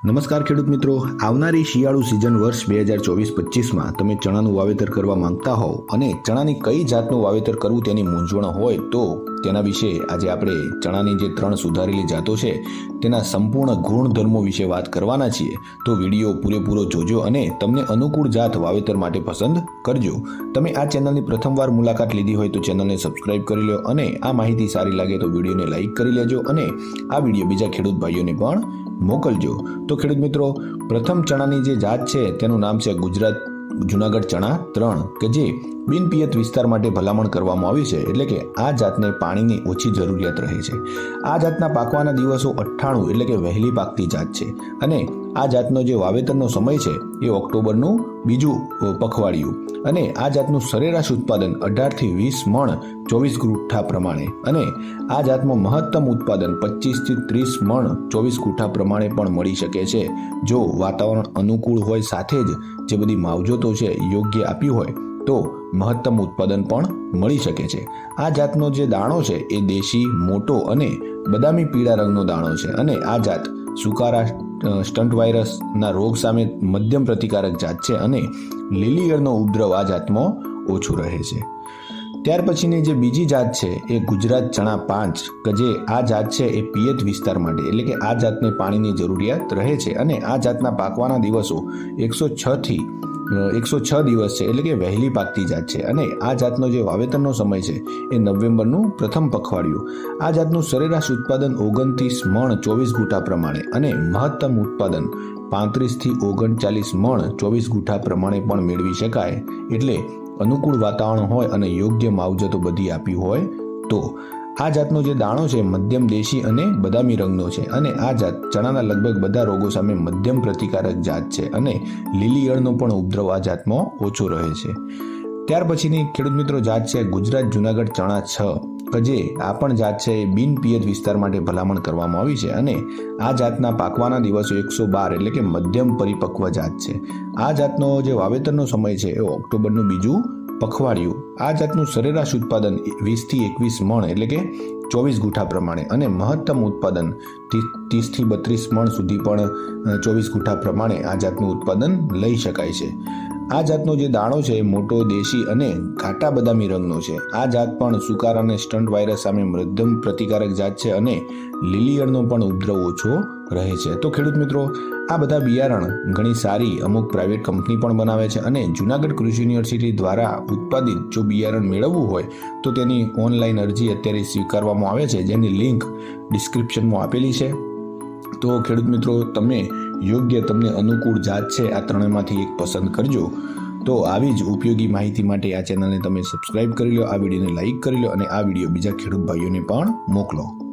નમસ્કાર ખેડૂત મિત્રો. આવનારી શિયાળુ સિઝન વર્ષ બે હજાર ચોવીસ પચીસમાં તમે ચણાનું વાવેતર કરવા માંગતા હોવ અને ચણાની કઈ જાતનું વાવેતર કરવું તેની મૂંઝવણ હોય તો તેના વિશે આજે આપણે ચણાની જે ત્રણ સુધારેલી જાતો છે, તેના સંપૂર્ણ ગુણધર્મો વિશે વાત કરવાના છીએ, તો વીડિયો પૂરેપૂરો જોજો અને તમને અનુકૂળ જાત વાવેતર માટે પસંદ કરજો. તમે આ ચેનલની પ્રથમવાર મુલાકાત લીધી હોય તો ચેનલને સબસ્ક્રાઇબ કરી લો અને આ માહિતી સારી લાગે તો વિડીયોને લાઇક કરી લેજો અને આ વીડિયો બીજા ખેડૂત ભાઈઓને પણ મોકલજો. તો ખેડૂત મિત્રો, પ્રથમ ચણાની જે જાત છે, તેનું નામ છે ગુજરાત જુનાગઢ ચણા ત્રણ કે જે બિનપિયત વિસ્તાર માટે ભલામણ કરવામાં આવી છે, એટલે કે આ જાતને પાણીની ઓછી જરૂરિયાત રહે છે. આ જાતના પાકવાના દિવસો અઠ્ઠાણું એટલે કે વહેલી પાકતી જાત છે અને આ જાતનો જે વાવેતરનો સમય છે એ ઓક્ટોબરનું બીજું પખવાડિયું. અને આ જાતનું સરેરાશ ઉત્પાદન અઢારથી વીસ મણ ચોવીસ ગુઠ્ઠા પ્રમાણે અને આ જાતમાં મહત્તમ ઉત્પાદન પચીસથી ત્રીસ મણ ચોવીસ ગુઠ્ઠા પ્રમાણે પણ મળી શકે છે. જો વાતાવરણ અનુકૂળ હોય સાથે જ જે બધી માવજતો છે યોગ્ય આપી હોય, તો મહત્તમ ઉત્પાદન પણ મળી શકે છે. આ જાતનો જે દાણો છે એ દેશી, મોટો અને બદામી પીળા રંગનો દાણો છે અને આ જાત સુકારા સ્ટન્ટ વાયરસના રોગ સામે મધ્યમ પ્રતિકારક જાત છે અને લીલી ઉપદ્રવ આ જાતમાં ઓછું રહે છે. ત્યાર પછીની જે બીજી જાત છે એ ગુજરાત ચણા પાંચ, કે જે આ જાત છે એ પિયત વિસ્તાર માટે, એટલે કે આ જાતને પાણીની જરૂરિયાત રહે છે. અને આ જાતના પાકવાના દિવસો એકસો છથી એકસો છ દિવસ છે, એટલે કે વહેલી પાકતી જાત છે. અને આ જાતનો જે વાવેતરનો સમય છે એ નવેમ્બરનું પ્રથમ પખવાડિયું. આ જાતનું સરેરાશ ઉત્પાદન ઓગણત્રીસ મણ ચોવીસ ગુટા પ્રમાણે અને મહત્તમ ઉત્પાદન પાંત્રીસથી ઓગણચાલીસ મણ ચોવીસ ગુઠા પ્રમાણે પણ મેળવી શકાય. એટલે અનુકૂળ વાતાવરણ હોય અને યોગ્ય માવજતો બધી આપી હોય, તો આ જાતનો જે દાણો છે, મધ્યમ દેશી અને બદામી રંગનો છે. અને આ જાત ચણાના લગભગ બધા રોગો સામે મધ્યમ પ્રતિકારક જાત છે અને લીલી ઈયળનો પણ ઉપદ્રવ આ જાતમાં ઓછો રહે છે. ત્યાર પછીની ખેડૂત મિત્રો જાત છે ગુજરાત જુનાગઢ ચણા છ, કે જે આ પણ જાત છે એ બિન પિયત વિસ્તાર માટે ભલામણ કરવામાં આવી છે અને આ જાતના પાકવાના દિવસો એકસો બાર એટલે કે મધ્યમ પરિપક્વ જાત છે. આ જાતનો જે વાવેતરનો સમય છે એ ઓક્ટોબરનું બીજું પખવાડિયું, આ જાતનું સરેરાશ ઉત્પાદન વીસથી એકવીસ મણ એટલે કે ચોવીસ ગુઠા પ્રમાણે અને મહત્તમ ઉત્પાદન ત્રીસથી બત્રીસ મણ સુધી પણ ચોવીસ ગુઠા પ્રમાણે આ જાતનું ઉત્પાદન લઈ શકાય છે. આ જાતનો જે દાણો છે મોટો, દેશી અને ઘાટા બદામી રંગનો છે. આ જાત પણ સુકાર અને સ્ટન્ટ વાયરસ સામે મૃદ્યમ પ્રતિકારક જાત છે અને લીલીયણનો પણ ઉપદ્રવ ઓછો રહે છે. તો ખેડૂત મિત્રો, આ બધા બિયારણ ઘણી સારી અમુક પ્રાઇવેટ કંપની પણ બનાવે છે અને જુનાગઢ કૃષિ યુનિવર્સિટી દ્વારા ઉત્પાદિત જો બિયારણ મેળવવું હોય, તો તેની ઓનલાઈન અરજી અત્યારે સ્વીકારવામાં આવે છે. જેની લિંક ડિસ્ક્રિપ્શનમાં આપેલી છે. તો ખેડૂત મિત્રો, તમે યોગ્ય તમને અનુકૂળ જાત છે આ ત્રણેયમાંથી એક પસંદ કરજો. તો આવી જ ઉપયોગી માહિતી માટે આ ચેનલને તમે સબસ્ક્રાઇબ કરી લો, આ વિડીયોને લાઇક કરી લો અને આ વીડિયો બીજા ખેડૂત ભાઈઓને પણ મોકલો.